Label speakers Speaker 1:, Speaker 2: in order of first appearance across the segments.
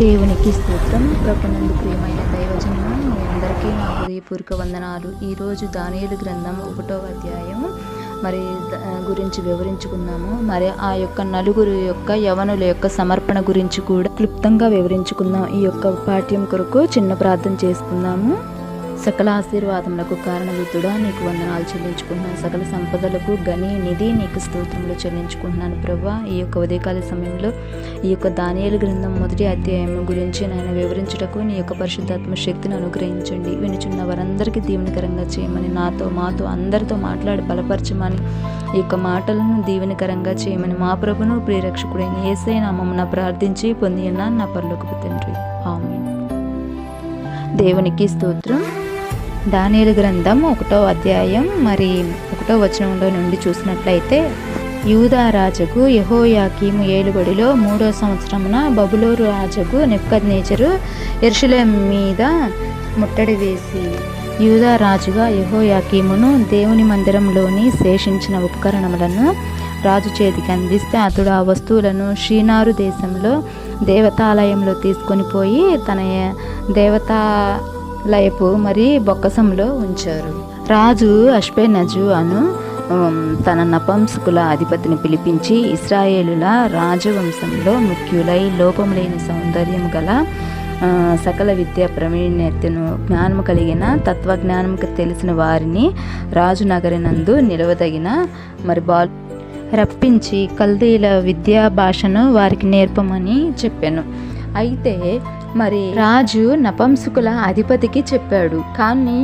Speaker 1: దేవునికి స్తోత్రం. ప్రభునందు ప్రియమైన దైవజన్మ మీ అందరికీ నా హృదయపూర్వక వందనాలు. ఈరోజు దానియేలు గ్రంథం ఒకటో అధ్యాయం మరి గురించి వివరించుకున్నాము మరి ఆ యొక్క నలుగురు యొక్క యవనుల యొక్క సమర్పణ గురించి కూడా క్లుప్తంగా వివరించుకుందాం. ఈ యొక్క పాఠ్యం కొరకు చిన్న ప్రార్థన చేసుకుందాము. సకల ఆశీర్వాదములకు కారణభూతుడా నీకు వందనాలు చెల్లించుకుంటున్నాను. సకల సంపదలకు గని నిధి నీకు స్తోత్రములు చెల్లించుకుంటున్నాను ప్రభా. ఈ యొక్క ఉదయకాల సమయంలో ఈ యొక్క దానియేలు గ్రంథం మొదటి అధ్యాయం గురించి నేను వివరించుటకు నీ యొక్క పరిశుద్ధాత్మ శక్తిని అనుగ్రహించండి. వినుచున్న వారందరికీ దీవెనకరంగా చేయమని నాతో మాతో అందరితో మాట్లాడి బలపరచమని ఈ యొక్క మాటలను దీవెనకరంగా చేయమని మా ప్రభును ప్రియరక్షకుడైన ఏసై నామమున ప్రార్థించి పొంది నా పరలోకపు తండ్రి. ఆమె దేవునికి స్తోత్రం. దానియలు గ్రంథం ఒకటో అధ్యాయం మరి ఒకటో వచనంలో నుండి చూసినట్లయితే యూదా రాజుకు యహోయాకీము ఏలుబడిలో మూడో సంవత్సరమున బబులోరు రాజుకు నెప్కద్నేచరు ఎరుషులేం మీద ముట్టడి వేసి యూదా రాజుగా యహోయాకీమును దేవుని మందిరంలోని శేషించిన ఉపకరణములను రాజు చేతికి అందిస్తే అతడు ఆ వస్తువులను షీనారు దేశంలో దేవతాలయంలో తీసుకొని పోయి తన లైపు మరి బొక్కసంలో ఉంచారు. రాజు అష్పెనజు అను తన నపంసుకుల అధిపతిని పిలిపించి ఇస్రాయేలుల రాజవంశంలో ముఖ్యులై లోపం లేని సౌందర్యం గల సకల విద్య ప్రవీణ్యతను జ్ఞానము కలిగిన తత్వజ్ఞానముకు తెలిసిన వారిని రాజు నగరినందు నిలవదగిన మరి బాల్ రప్పించి కల్దీల విద్యా భాషను వారికి నేర్పమని చెప్పాను. అయితే మరి రాజు నపంసుకుల అధిపతికి చెప్పాడు. కానీ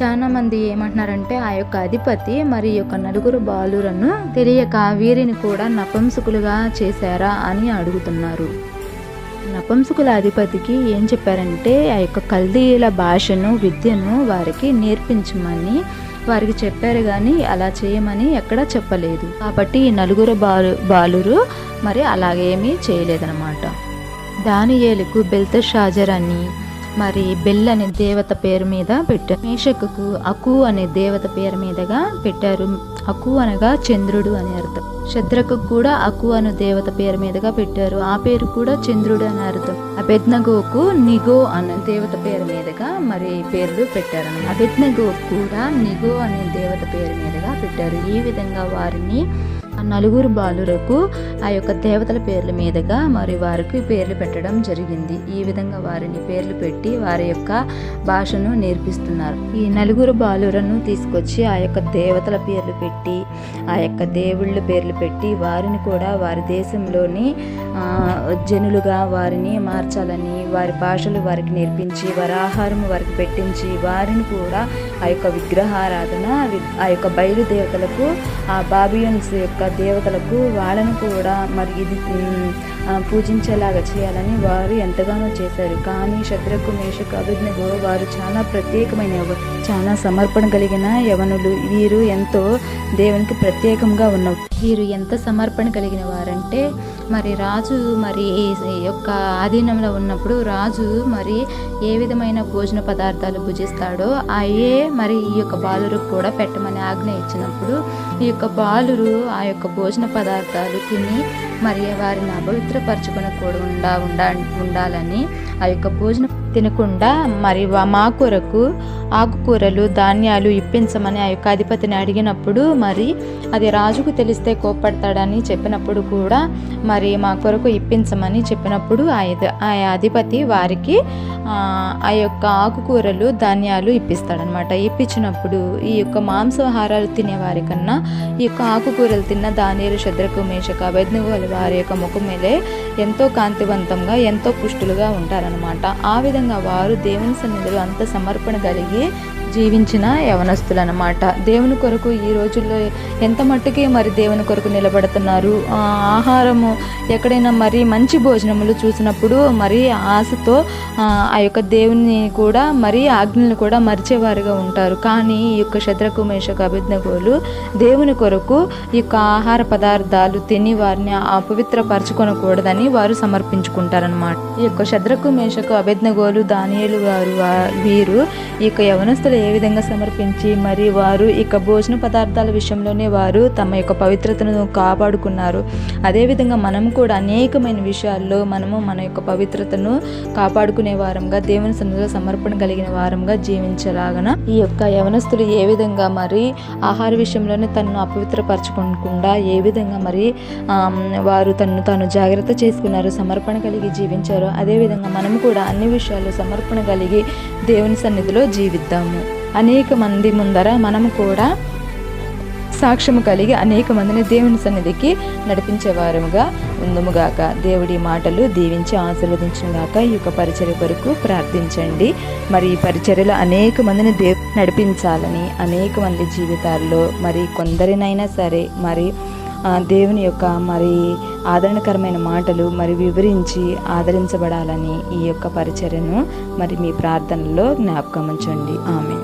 Speaker 1: చాలా మంది ఏమంటున్నారంటే ఆ యొక్క అధిపతి మరి యొక్క నలుగురు బాలురను తెలియక వీరిని కూడా నపంసుకులుగా చేశారా అని అడుగుతున్నారు. నపంసుకుల అధిపతికి ఏం చెప్పారంటే ఆ యొక్క కల్దీల భాషను విద్యను వారికి నేర్పించమని వారికి చెప్పారు కానీ అలా చేయమని ఎక్కడా చెప్పలేదు. కాబట్టి ఈ నలుగురు బాలు బాలురు మరి అలాగేమీ చేయలేదన్నమాట. దానియేలుకు బెల్తషాజర్ అని మరి బెల్ అనే దేవత పేరు మీద పెట్టారు. మేషకుకు అకు అనే దేవత పేరు మీదగా పెట్టారు. అకు అనగా చంద్రుడు అని అర్థం. శద్రకు కూడా అకు అను దేవత పేరు మీదగా పెట్టారు. ఆ పేరు కూడా చంద్రుడు అని అర్థం. అబెద్నగోకు నిగో అనే దేవత పేరు మీదగా మరి పేర్లు పెట్టారు అబెద్నగో కూడా నిగో అనే దేవత పేరు మీదగా పెట్టారు. ఈ విధంగా వారిని నలుగురు బాలురకు ఆ యొక్క దేవతల పేర్ల మీదుగా మరి వారికి పేర్లు పెట్టడం జరిగింది. ఈ విధంగా వారిని పేర్లు పెట్టి వారి యొక్క భాషను నేర్పిస్తున్నారు. ఈ నలుగురు బాలురను తీసుకొచ్చి ఆ యొక్క దేవతల పేర్లు పెట్టి ఆ యొక్క దేవుళ్ళ పేర్లు పెట్టి వారిని కూడా వారి దేశంలోని జనులుగా వారిని మార్చాలని వారి భాషలు వారికి నేర్పించి వారి ఆహారం వారికి పెట్టించి వారిని కూడా ఆ యొక్క విగ్రహారాధన ఆ యొక్క బయలుదేవతలకు ఆ బాబియన్స్ యొక్క దేవతలకు వాళ్ళను కూడా మరి ఇది పూజించేలాగా చేయాలని వారు ఎంతగానో చేశారు. కానీ శత్రుకు మేషకు అభిజ్ఞకు వారు చాలా ప్రత్యేకమైన చాలా సమర్పణ కలిగిన యవనులు. వీరు ఎంతో దేవునికి ప్రత్యేకంగా ఉన్న వీరు ఎంత సమర్పణ కలిగిన వారంటే మరి రాజు మరి ఈ యొక్క ఆధీనంలో ఉన్నప్పుడు రాజు మరి ఏ విధమైన భోజన పదార్థాలు భుజిస్తాడో అయే మరి ఈ యొక్క బాలురు కూడా పెట్టమని ఆజ్ఞ ఇచ్చినప్పుడు ఈ యొక్క బాలురు ఆ యొక్క భోజన పదార్థాలు తిని మరి వారిని అపవిత్రపరచుకొనకుండా ఉండా ఉండాలని ఆ యొక్క భోజనం తినకుండా మరి మా కొరకు ఆకుకూరలు ధాన్యాలు ఇప్పించమని ఆ యొక్క అధిపతిని అడిగినప్పుడు మరి అది రాజుకు తెలిస్తే కోప్పడతాడని చెప్పినప్పుడు కూడా మరి మా కొరకు ఇప్పించమని చెప్పినప్పుడు ఆ ఆ అధిపతి వారికి ఆ, యొక్క ఆకుకూరలు ధాన్యాలు ఇప్పిస్తాడనమాట ఇప్పించినప్పుడు ఈ యొక్క మాంసాహారాలు తినేవారి కన్నా ఈ యొక్క ఆకుకూరలు తిన్న ధాన్యాలు శద్రకు మేషక అభెజ్ఞలు వారి యొక్క ముఖం ఎంతో కాంతివంతంగా ఎంతో పుష్టులుగా ఉంటారనమాట ఆ విధంగా వారు దేవుని సన్నిధిలో అంత సమర్పణ కలిగి జీవించిన యవనస్తులన్నమాట. దేవుని కొరకు ఈ రోజుల్లో ఎంత మట్టుకే మరి దేవుని కొరకు నిలబడుతున్నారు? ఆహారము ఎక్కడైనా మరి మంచి భోజనములు చూసినప్పుడు మరి ఆశతో ఆ యొక్క దేవుని కూడా మరి ఆజ్ఞలను కూడా మరిచేవారుగా ఉంటారు. కానీ ఈ యొక్క శత్రకు మేషకు అభిజ్ఞగోలు దేవుని కొరకు ఈ యొక్క ఆహార పదార్థాలు తిని వారిని అపవిత్రపరచుకొనకూడదని వారు సమర్పించుకుంటారనమాట ఈ యొక్క శద్రకు మేషకు అభిజ్ఞగోలు దానియలు గారు వీరు ఈ యొక్క యవనస్తుల ఏ విధంగా సమర్పించి మరి వారు ఇక భోజన పదార్థాల విషయంలోనే వారు తమ యొక్క పవిత్రతను కాపాడుకున్నారు. అదేవిధంగా మనం కూడా అనేకమైన విషయాల్లో మనము మన యొక్క పవిత్రతను కాపాడుకునే వారంగా దేవుని సన్నిధిలో సమర్పణ కలిగిన వారంగా జీవించలాగన ఈ యొక్క యవనస్తులు ఏ విధంగా మరి ఆహార విషయంలోనే తనను అపవిత్రపరచుకోకుండా ఏ విధంగా మరి వారు తనను తాను జాగ్రత్త చేసుకున్నారు సమర్పణ కలిగి జీవించారు అదేవిధంగా మనం కూడా అన్ని విషయాల్లో సమర్పణ కలిగి దేవుని సన్నిధిలో జీవిద్దాము. అనేక మంది ముందర మనం కూడా సాక్ష్యము కలిగి అనేక మందిని దేవుని సన్నిధికి నడిపించేవారముగా ఉందముగాక. దేవుడి మాటలు దీవించి ఆశీర్వదించుగాక ఈ యొక్క పరిచర్య కొరకు ప్రార్థించండి. మరి ఈ పరిచర్యలో అనేక మందిని దేవు నడిపించాలని అనేక మంది జీవితాల్లో మరి కొందరినైనా సరే మరి దేవుని యొక్క మరి ఆదరణకరమైన మాటలు మరి వివరించి ఆదరించబడాలని ఈ యొక్క పరిచర్యను మరి మీ ప్రార్థనలో జ్ఞాపకం ఉంచండి. ఆమె